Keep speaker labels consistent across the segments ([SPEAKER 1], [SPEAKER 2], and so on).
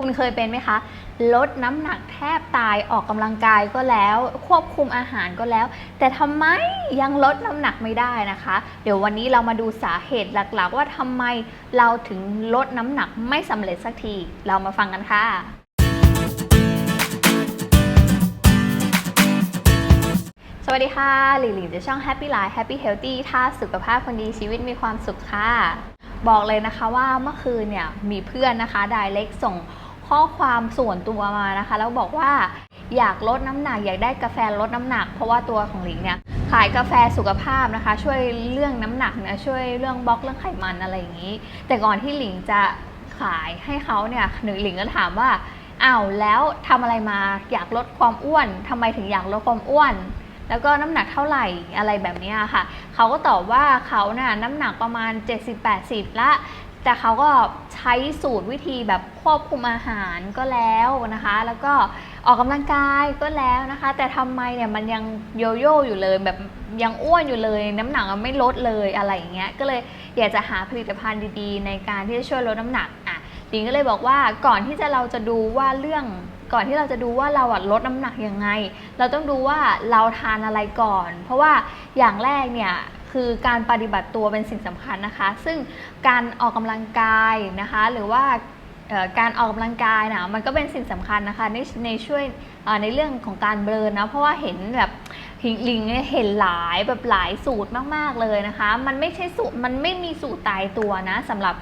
[SPEAKER 1] คุณเคยเป็นไหมคะ ลดน้ำหนักแทบตายออกกำลังกายก็แล้ว ควบคุมอาหารก็แล้ว แต่ทำไมยังลดน้ำหนักไม่ได้นะคะ เดี๋ยววันนี้เรามาดูสาเหตุหลักๆ ว่าทำไมเราถึงลดน้ำหนักไม่สำเร็จสักที เรามาฟังกันค่ะสวัสดีค่ะ หลิงหลิงจากช่อง Happy Life Happy Healthy ถ้าสุขภาพคนดีชีวิตมีความสุขค่ะ บอกเลยนะคะว่าเมื่อคืนเนี่ยมีเพื่อนนะคะไดเล็กส่ง ข้อความส่วนตัวมานะคะ แล้วบอกว่าอยากลดน้ำหนักอยากได้กาแฟลดน้ำหนัก เพราะว่าตัวของหลิงเนี่ยขายกาแฟสุขภาพนะคะ ช่วยเรื่องน้ำหนักนะช่วยเรื่องบล็อกเรื่องไขมันอะไรอย่างนี้ แต่ก่อนที่หลิงจะขายให้เขาเนี่ยหนึ่งหลิงก็ถามว่าอ้าวแล้วทำอะไรมาอยากลดความอ้วนทำไมถึงอยากลดความอ้วน แล้วก็น้ำหนักเท่าไหร่อะไรแบบนี้ค่ะ เขาก็ตอบว่าเขาน่ะน้ำหนักประมาณ 70-80 ละ แต่เขาก็ใช้สูตรวิธีแบบควบคุมอาหารก็แล้วนะคะ แล้วก็ออกกำลังกายก็แล้วนะคะ แต่ทำไมเนี่ยมันยังโยโย่อยู่เลยแบบยังอ้วนอยู่เลย น้ำหนักมันไม่ลดเลยอะไรอย่างเงี้ยก็เลยอยากจะหาผลิตภัณฑ์ดีๆ ในการที่จะช่วยลดน้ำหนักอะลิงก็เลยบอกว่าก่อนที่จะเราจะดูว่าเรื่องก่อนที่เราจะดูว่าเราอะลดน้ำหนักยังไง เราต้องดูว่าเราทานอะไรก่อน เพราะว่าอย่างแรกเนี่ย คือการปฏิบัติตัวเป็นสิ่งสำคัญนะคะ ซึ่งการออกกำลังกายนะคะ หรือว่าการออกกำลังกายนะมันก็เป็นสิ่งสำคัญนะคะในในช่วยในเรื่องของการเบลอนะเพราะว่าเห็นแบบหิงลิงเห็นหลายแบบหลายสูตรมาก ๆเลยนะคะ มันไม่ใช่สูตรมันไม่มีสูตรตายตัวนะสำหรับ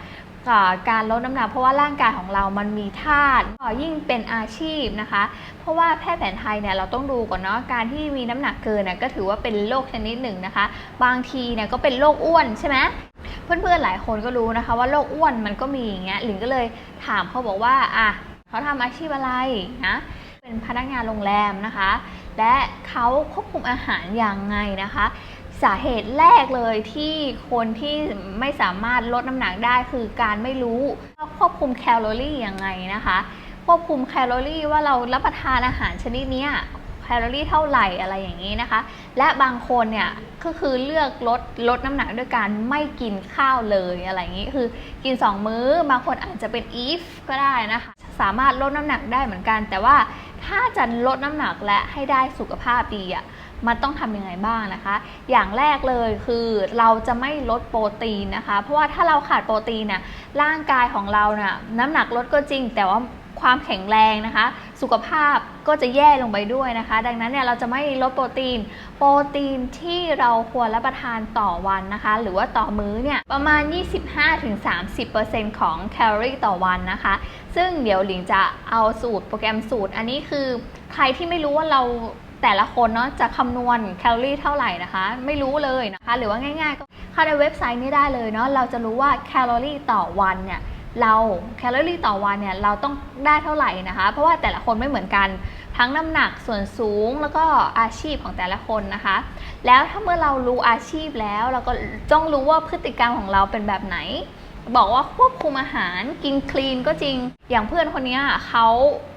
[SPEAKER 1] การลดน้ำหนักเพราะว่าร่างกายของเรามันมีธาตุยิ่งเป็นอาชีพนะคะ เพราะว่าแพทย์แผนไทยเนี่ยเราต้องดูก่อนเนาะการที่มีน้ำหนักเกินน่ะก็ถือว่าเป็นโรคชนิดหนึ่งนะคะ บางทีเนี่ยก็เป็นโรคอ้วนใช่ไหมเพื่อนๆหลายคนก็รู้นะคะ ว่าโรคอ้วนมันก็มีอย่างเงี้ยหลิงก็เลยถามเขาบอกว่าอะเขาทำอาชีพอะไรนะเป็นพนักงานโรงแรมนะคะ และเขาควบคุมอาหารอย่างไงนะคะ สาเหตุแรกเลยที่คนที่ไม่สามารถลดน้ำหนักได้คือการไม่รู้ว่าควบคุมแคลอรี่ยังไงนะคะ ควบคุมแคลอรี่ว่าเรารับประทานอาหารชนิดเนี้ยแคลอรี่เท่าไหร่อะไรอย่างนี้นะคะ และบางคนเนี่ยก็คือเลือกลดลดน้ำหนักด้วยการไม่กินข้าวเลยอะไรอย่างนี้คือกิน 2 มื้อบางคนอาจจะเป็นอีฟก็ได้นะคะ สามารถลดน้ำหนักได้เหมือนกัน แต่ว่าถ้าจะลดน้ำหนักและให้ได้สุขภาพดีอะ มันต้องทำยังไงบ้างนะคะ อย่างแรกเลยคือเราจะไม่ลดโปรตีนนะคะ เพราะว่าถ้าเราขาดโปรตีนน่ะร่างกายของเราน่ะน้ำหนักลดก็จริง แต่ว่าความแข็งแรงนะคะ สุขภาพก็จะแย่ลงไปด้วยนะคะ ดังนั้นเนี่ยเราจะไม่ลดโปรตีน โปรตีนที่เราควรรับประทานต่อวันนะคะ หรือว่าต่อมื้อเนี่ยประมาณ 25-30%ของแคลอรี่ต่อวันนะคะ ซึ่งเดี๋ยวหลิงจะเอาสูตรโปรแกรมสูตร อันนี้คือใครที่ไม่รู้ว่าเรา แต่ละคนเนาะจะคำนวณแคลอรี่เท่าไหร่นะคะ ไม่รู้เลยนะคะ หรือว่าง่ายๆก็เข้าในเว็บไซต์นี้ได้เลยเนาะเราจะรู้ว่าแคลอรี่ต่อวันเนี่ยเราแคลอรี่ต่อวันเนี่ยเราต้องได้เท่าไหร่นะคะ เพราะว่าแต่ละคนไม่เหมือนกันทั้งน้ำหนักส่วนสูงแล้วก็อาชีพของแต่ละคนนะคะ แล้วถ้าเมื่อเรารู้อาชีพแล้ว เราก็ต้องรู้ว่าพฤติกรรมของเราเป็นแบบไหน บอกว่าควบคุมอาหารกินคลีนก็จริง อย่างเพื่อนคนนี้เขา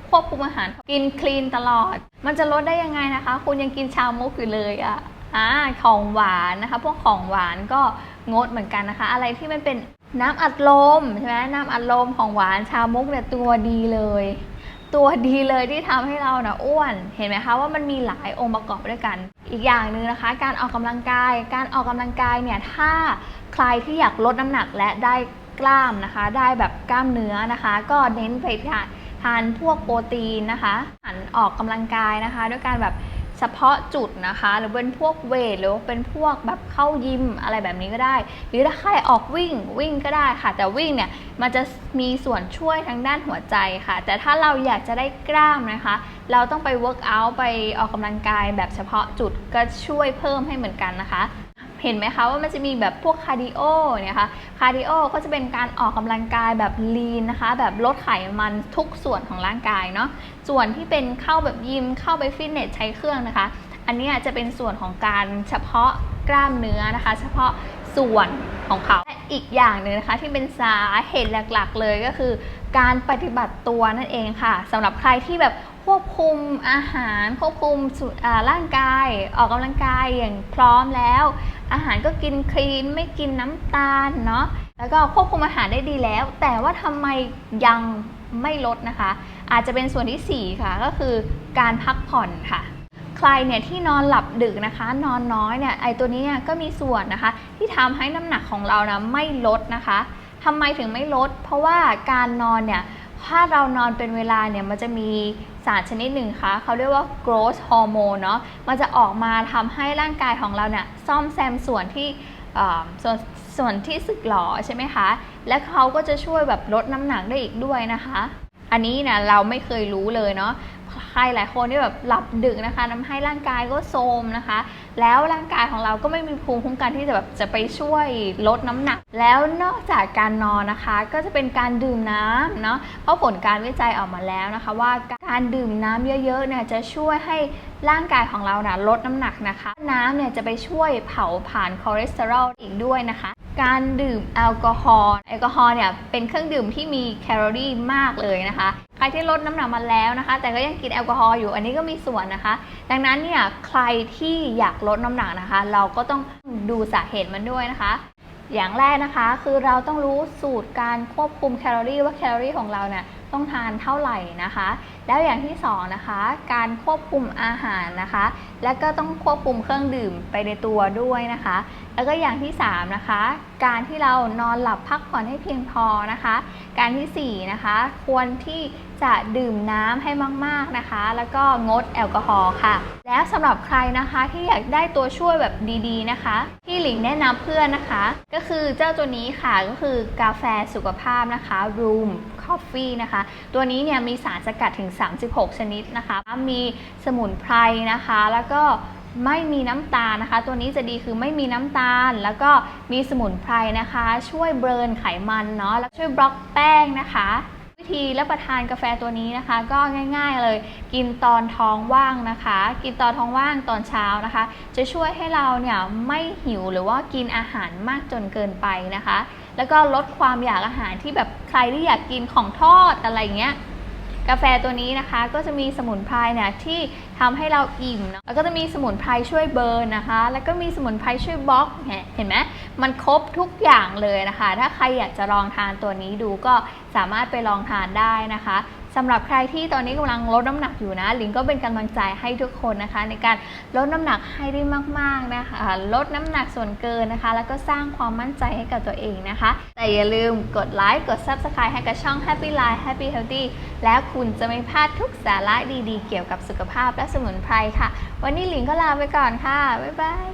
[SPEAKER 1] ควบคุมอาหารกินคลีนตลอด มันจะลดได้ยังไงนะคะ คุณยังกินชามุกอยู่เลยอะอ่าของหวานนะคะ พวกของหวานก็งดเหมือนกันนะคะ อะไรที่มันเป็นน้ำอัดลมใช่ไหมน้ำอัดลมของหวานชามุกเนี่ยตัวดีเลย ตัวดีเลยที่ทำให้เรานะอ้วนเห็นไหมคะว่ามันมีหลายองค์ประกอบด้วยกัน อีกอย่างหนึ่งนะคะ การออกกำลังกาย การออกกำลังกายเนี่ยถ้าใครที่อยากลดน้ำหนักและได้กล้ามนะคะ ได้แบบกล้ามเนื้อนะคะ ก็เน้นไปทานทานพวกโปรตีนนะคะหันออกกำลังกายนะคะ ด้วยการแบบเฉพาะจุดนะคะ หรือเป็นพวกเวทหรือเป็นพวกแบบเข้ายิมอะไรแบบนี้ก็ได้ หรือถ้าใครออกวิ่งวิ่งก็ได้ค่ะ แต่วิ่งเนี่ยมันจะมีส่วนช่วยทางด้านหัวใจค่ะ แต่ถ้าเราอยากจะได้กล้ามนะคะ เราต้องไปเวิร์กอัลไปออกกำลังกายแบบเฉพาะจุดก็ช่วยเพิ่มให้เหมือนกันนะคะ เห็นไหมคะว่ามันจะมีแบบพวกคาร์ดิโอเนี่ยค่ะคาร์ดิโอก็จะเป็นการออกกำลังกายแบบลีนนะคะ แบบลดไขมันทุกส่วนของร่างกายเนาะส่วนที่เป็นเข้าแบบยิมเข้าไปฟิตเนสใช้เครื่องนะคะ อันนี้จะเป็นส่วนของการเฉพาะกล้ามเนื้อนะคะ เฉพาะส่วนของเขาและอีกอย่างหนึ่งนะคะที่เป็นสาเหตุหลักๆ เลยก็คือ การปฏิบัติตัวนั่นเองค่ะสำหรับใครที่แบบ ควบคุมอาหาร ควบคุมร่างกายออกกำลังกายอย่างพร้อมแล้ว อาหารก็กินคลีนไม่กินน้ำตาลเนาะแล้วก็ควบคุมอาหารได้ดีแล้ว แต่ว่าทำไมยังไม่ลดนะคะ อาจจะเป็นส่วนทีสี่ 4 ค่ะ ก็คือการพักผ่อนค่ะ ใครเนี่ยที่นอนหลับดึกนะคะ นอนน้อยเนี่ยไอตัวนี้ก็มีส่วนนะคะ ที่ทำให้น้ำหนักของเรานะไม่ลดนะคะทำไมถึงไม่ลด เพราะว่าการนอนเนี่ยถ้าเรานอนเป็นเวลาเนี่ยมันจะมี สารชนิดหนึ่งค่ะเขาเรียกว่า growth hormone เนาะมันจะออกมาทำให้ร่างกายของเราเนี่ยซ่อมแซมส่วนที่ส่วนส่วนที่สึกหรอใช่ไหมคะ และเขาก็จะช่วยแบบลดน้ำหนักได้อีกด้วยนะคะ อันนี้นะเราไม่เคยรู้เลยเนาะ ใครหลายคนที่แบบหลับดึกนะคะทำให้ร่างกายก็โทรมนะคะ แล้วร่างกายของเราก็ไม่มีภูมิคุ้มกันที่จะแบบจะไปช่วยลดน้ำหนัก แล้วนอกจากการนอนนะคะ ก็จะเป็นการดื่มน้ำเนาะเพราะผลการวิจัยออกมาแล้วนะคะ ว่าการดื่มน้ำเยอะๆเนี่ยจะช่วยให้ร่างกายของเรานะลดน้ำหนักนะคะ น้ำเนี่ยจะไปช่วยเผาผลาญคอเลสเตอรอลอีกด้วยนะคะการดื่มแอลกอฮอล์แอลกอฮอล์เนี่ยเป็นเครื่องดื่มที่มีแคลอรี่มากเลยนะคะ ใครที่ลดน้ำหนักมาแล้วนะคะ แต่ก็ยังกินแอลกอฮอล์อยู่อันนี้ก็มีส่วนนะคะ ดังนั้นเนี่ยใครที่อยากลดน้ำหนักนะคะ เราก็ต้องดูสาเหตุมันด้วยนะคะ อย่างแรกนะคะ คือเราต้องรู้สูตรการควบคุมแคลอรี่ว่าแคลอรี่ของเราเนี่ย ต้องทานเท่าไหร่นะคะ แล้วอย่างที่สองนะคะ การควบคุมอาหารนะคะ และก็ต้องควบคุมเครื่องดื่มไปในตัวด้วยนะคะ แล้วก็อย่างที่3นะคะ การที่เรานอนหลับพักผ่อนให้เพียงพอนะคะ การทีสี่4นะคะควรที่จะดื่มน้ำให้มาก ๆนะคะ แล้วก็งดแอลกอฮอล์ค่ะแล้วสำหรับใครนะคะที่อยากได้ตัวช่วยแบบดีๆนะคะ ที่หลิงแนะนำเพื่อนนะคะ ก็คือเจ้าตัวนี้ค่ะก็คือกาแฟสุขภาพนะคะ Room Coffee นะคะ ตัวนี้เนี่ยมีสารสกัดถึง 36 ชนิดนะคะ มีสมุนไพรนะคะ แล้วก็ไม่มีน้ำตาลนะคะ ตัวนี้จะดีคือไม่มีน้ำตาล แล้วก็มีสมุนไพรนะคะ ช่วยเบิร์นไขมันเนาะแล้วช่วยบล็อกแป้งนะคะ ธีรับประทานกาแฟตัวนี้นะคะ ก็ง่าย ๆเลย กินตอนท้องว่างนะคะ กินตอนท้องว่างตอนเช้านะคะ จะช่วยให้เราเนี่ยไม่หิวหรือว่ากินอาหารมากจนเกินไปนะคะ แล้วก็ลดความอยากอาหารที่แบบใครที่อยากกินของทอดอะไรเงี้ย กาแฟตัวนี้นะคะก็จะมีสมุนไพรเนี่ยที่ทำให้เราอิ่มเนาะแล้วก็จะมีสมุนไพรช่วยเบิร์นนะคะ แล้วก็มีสมุนไพรช่วยบล็อกเนี่ยเห็นไหมมันครบทุกอย่างเลยนะคะ ถ้าใครอยากจะลองทานตัวนี้ดูก็สามารถไปลองทานได้นะคะ สำหรับใครที่ตอนนี้กำลังลดน้ำหนักอยู่นะลิงก็เป็นกำลังใจให้ทุกคนนะคะ ในการลดน้ำหนักให้ได้มากๆนะคะลดน้ำหนักส่วนเกินนะคะ แล้วก็สร้างความมั่นใจให้กับตัวเองนะคะ แต่อย่าลืมกดไลค์กด Subscribe ให้กับช่อง Happy Life Happy Healthy แล้วคุณจะไม่พลาดทุกสาระดีๆ เกี่ยวกับสุขภาพและสมุนไพรค่ะ วันนี้ลิงก็ลาไปก่อนค่ะบ๊ายบาย